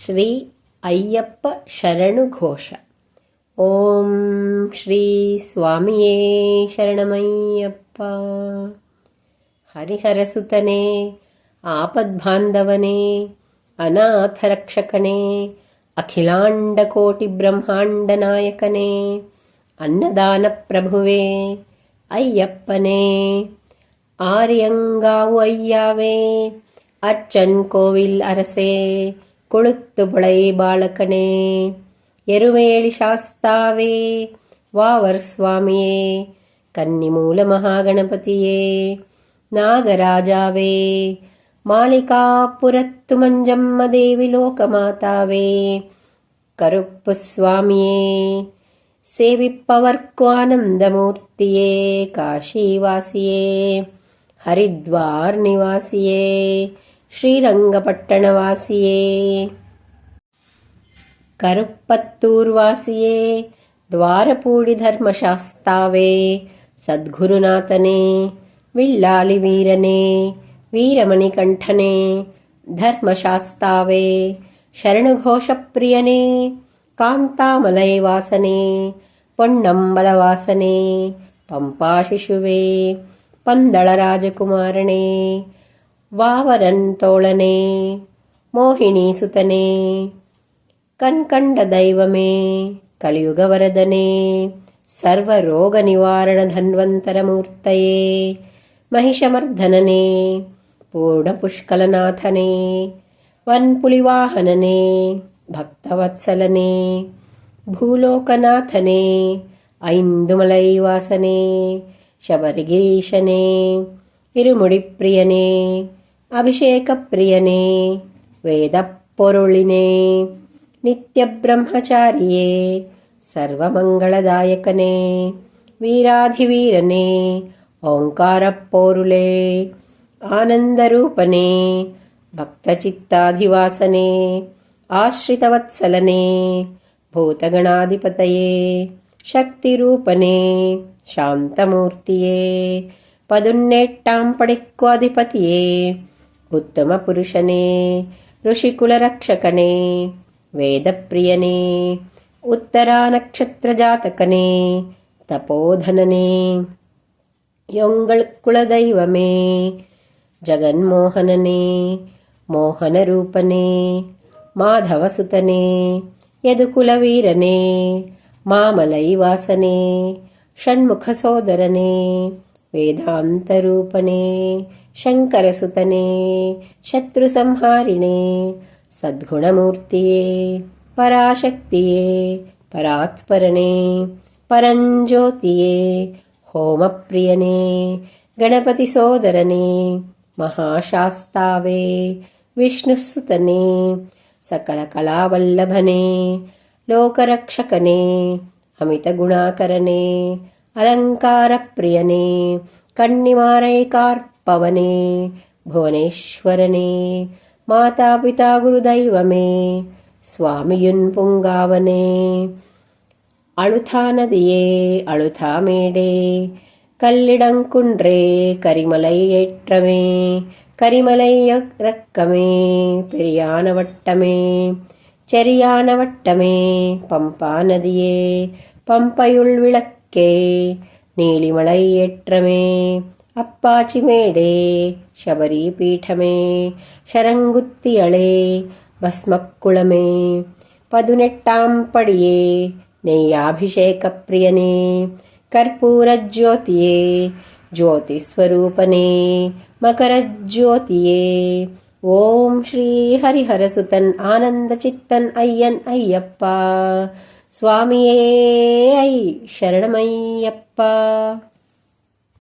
ಶ್ರೀ ಅಯ್ಯಪ್ಪ ಶರಣು ಘೋಷ ಓಂ ಶ್ರೀ ಸ್ವಾಮಿಯೇ ಶರಣಮಯ್ಯಪ್ಪ ಹರಿಹರಸುತನೇ ಆಪದ್ಬಾಂಧವನೇ ಅನಾಥರಕ್ಷಕನೇ ಅಖಿಲಾಂಡಕೋಟಿ ಬ್ರಹ್ಮಾಂಡ ನಾಯಕನೇ ಅನ್ನದಾನ ಪ್ರಭುವೇ ಅಯ್ಯಪ್ಪನೇ ಆರ್ಯಂಗಾವು ಅಯ್ಯಾವೇ ಅಚ್ಚನ್ ಕೋವಿಲ್ ಅರಸೇ ಕೊಳುತ್ತುಬಳೈ ಬಾಲಕನೇ ಎರುಮೇಳಿ ಶಾಸ್ತಾವೇ ವಾವರ್ ಸ್ವಾಮಿಯೇ ಕನ್ನಿಮೂಲ ಮಹಾಗಣಪತಿಯೇ ನಾಗರಾಜಾವೇ ಮಾಲಿಕಾ ಪುರತ್ತು ಮಂಜಮ್ಮ ದೇವಿ ಲೋಕಮಾತಾವೇ ಕರುಪ್ಪು ಸ್ವಾಮಿಯೇ ಸೇವಿಪ್ಪವರ್ಕು ಆನಂದಮೂರ್ತಿಯೇ ಕಾಶೀವಾಸಿಯೇ ಹರಿದ್ವಾರ್ ನಿವಾಸಿಯೇ ಶ್ರೀರಂಗಪಟ್ಟಣವಾಸಿಯೇ ಕರುಪ್ಪತ್ತೂರ್ ವಾಸಿಯೇ ದ್ವಾರಪೂಡಿ ಧರ್ಮಶಾಸ್ತಾವೇ ಸದ್ಗುರುನಾಥನೇ ವಿಲ್ಲಾಲಿ ವೀರನೇ ವೀರಮಣಿಕಂಠನೇ ಧರ್ಮಶಾಸ್ತಾವೇ ಶರಣುಘೋಷಪ್ರಿಯನೇ ಕಾಂತಾಮಲೈ ವಾಸನೆ ಪೊನ್ನಂಬಲವಾಸನೆ ಪಂಪಾಶಿಶುವೆ ಪಂದಳ வாவரன்தோழனே மோகினி சுதனே கண்கண்ட தெய்வமே கலியுகவரதனே சர்வரோக நிவாரண தன்வந்தரமூர்த்தையே மகிஷமர்தனனே பூர்ணபுஷ்கலநாதனே வன்புலிவாகனனே பக்தவத்சலனே భూలోకనాథనే ఐందుమలైవాసనే శబరిగిరీశనే ఇరుముడిప్రియనే ಅಭಿಷೇಕ ಪ್ರಿಯನೇ ವೇದ ಪೊರುಳಿನೇ ನಿತ್ಯ ಬ್ರಹ್ಮಚಾರಿಯೇ ಸರ್ವಮಂಗಳದಾಯಕನೇ ವೀರಾಧಿವೀರನೇ ಓಂಕಾರ ಪೋರುಳೆ ಆನಂದರೂಪನೇ ಭಕ್ತಚಿತ್ತಾಧಿವಾಸನೇ ಆಶ್ರಿತವತ್ಸಲನೇ ಭೂತಗಣಾಧಿಪತಯೇ ಶಕ್ತಿರೂಪನೇ ಶಾಂತಮೂರ್ತಿಯೇ ಪದುನ್ನೆಟ್ಟಾಂ ಪಡಿಕ್ವಾಧಿಪತಿಯೇ उत्तमपुरुषने ऋषिकुलरक्षकने वेदप्रियने उत्तरानक्षत्रजातकने तपोधनने ओङ्गळ्कुलदैवमे जगन्मोहनने मोहनरूपने माधवसुतने यदुकुलवीरने मामलैवासने षण्मुखसोदरने वेदान्तरूपणे ಶಂಕರಸುತನೇ ಶತ್ರು ಸಂಹಾರಿಣೆ ಸದ್ಗುಣಮೂರ್ತಿಯೇ, ಪರಾಶಕ್ತಿಯೇ, ಪರಾತ್ಪರನೇ, ಪರಂಜ್ಯೋತಿಯೇ, ಹೋಮಪ್ರಿಯನೇ ಗಣಪತಿ ಸೋದರನೇ ಮಹಾಶಾಸ್ತಾವೇ, ವಿಷ್ಣುಸುತನೇ ಸಕಲ ಕಲಾವಲ್ಲಭನೇ ಲೋಕರಕ್ಷಕನೇ ಅಮಿತ ಗುಣಾಕರನೇ கன்னிமாரை காற்பவனே புவனேஸ்வரனே மாதா பிதா குருதெய்வமே சுவாமியுன் பூங்காவனே. அழுதா நதியே அழுதா மேடே கல்லிடங்குன்றே கரிமலை ஏற்றமே கரிமலை ரக்கமே பெரியான வட்டமே செரியான வட்டமே பம்பா நதியே பம்பையுள் விளக்கே നീലിമളയ്യേറ്റമേ അപ്പാച്ചിമേടേ ശബരീപീഠമേ ശരംകുത്തിയളേ ഭസ്മക്കുളമേ പതിനെട്ടാം പടിയേ നെയ്യാഭിഷേകപ്രിയനേ കർപ്പൂരജ്യോതിയേ ಜ್ಯೋತಿಸ್ವರೂಪನೇ ಮಕರಜ್ಯೋತಿಯೇ ಓಂ ಶ್ರೀ ಹರಿಹರಸುತನ್ ಆನಂದ ಚಿತ್ತನ್ ಅಯ್ಯನ್ ಅಯ್ಯಪ್ಪ சுவாமியே ஐ சரணமையப்பா.